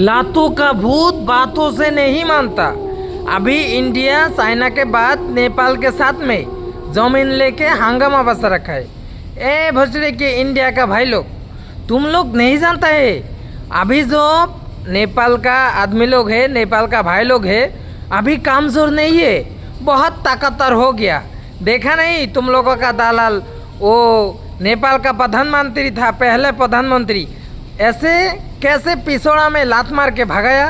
लातों का भूत बातों से नहीं मानता। अभी इंडिया, चाइना के बाद नेपाल के साथ में ज़मीन लेके हंगामा बसा रखा है। ए भोसड़ी के इंडिया का भाई लोग, तुम लोग नहीं जानता है? अभी जो नेपाल का आदमी लोग है, नेपाल का भाई लोग है, अभी कामजोर नहीं है, बहुत ताकतवर हो गया। देखा नहीं तुम लोगों का दालाल, वो नेपाल का प्रधानमंत्री था, पहले प्रधानमंत्री। ऐसे कैसे पिछोड़ा में लात मार के भगाया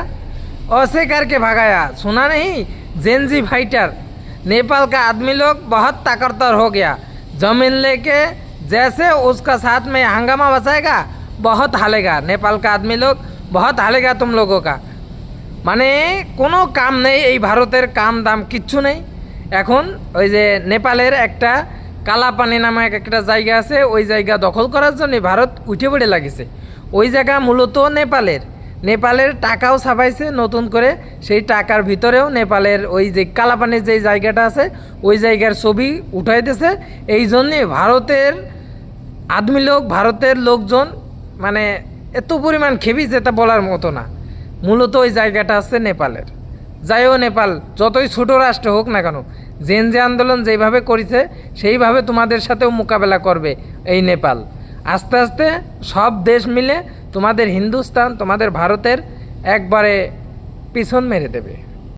ऐसे करके भगाया सुना नहीं जेनजी फाइटर नेपाल का आदमी लोग बहुत ताकतवर हो गया जमीन लेके जैसे उसका साथ में हंगामा बसाएगा बहुत हालेगा नेपाल का आदमी लोग बहुत हालेगा तुम लोगों का মানে কোনো কাম নেই এই ভারতের কাম দাম কিচ্ছু নেই এখন ওই যে নেপালের একটা কালাপানি নামে একটা জায়গা আছে ওই জায়গা দখল করার জন্য ভারত উঠে পড়ে লাগিছে ওই জায়গা মূলত নেপালের। নেপালের টাকাও ছাপাইছে নতুন করে। সেই টাকার ভিতরেও নেপালের ওই যে কালাপানির যে জায়গাটা আছে, ওই জায়গার ছবি উঠাই দিয়েছে এই জন্যে ভারতের আদমি লোক, ভারতের লোকজন মানে এত পরিমাণ খেপিছে তা বলার মতো না। মূলত ওই জায়গাটা আছে নেপালের। যাইও নেপাল, যতই ছোট রাষ্ট্র হোক না কেন, জেন যে আন্দোলন যেভাবে করেছে, সেইভাবে তোমাদের সাথেও মোকাবেলা করবে এই নেপাল। আস্তে আস্তে সব দেশ মিলে তোমাদের হিন্দুস্তান তোমাদের ভারতের একবারে পিছন মেরে দেবে।